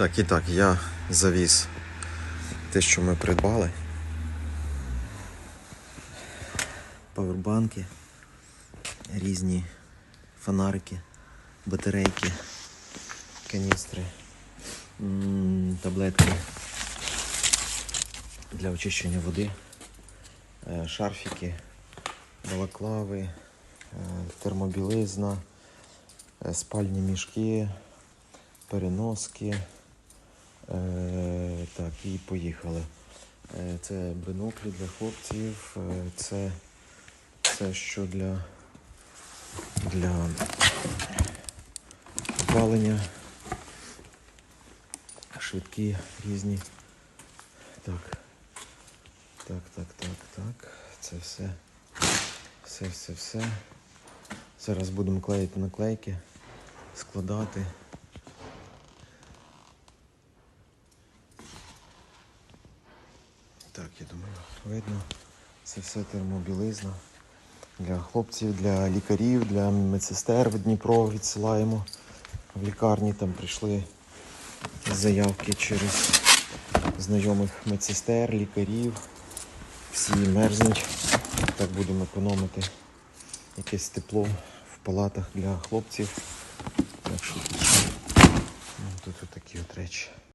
Так, і так, я завіз те, що ми придбали. Павербанки, різні фонарики, батарейки, каністри, таблетки для очищення води, е, шарфіки, балаклави, е, термобілизна, е, спальні мішки, переноски. Е, так, і поїхали. Е, це биноклі для хлопців, е, це, це що для, для опалення, швидкі різні. Так. Так, так, так, так. Це все. Все, все, все. Зараз будемо клеїти наклейки, складати. Так, я думаю, видно. Це все термобілизна. Для хлопців, для лікарів, для медсестер в Дніпро відсилаємо. В лікарні там прийшли заявки через знайомих медсестер, лікарів. Всі мерзнуть. Так будемо економити якесь тепло в палатах для хлопців. Так що ну, тут такі от речі.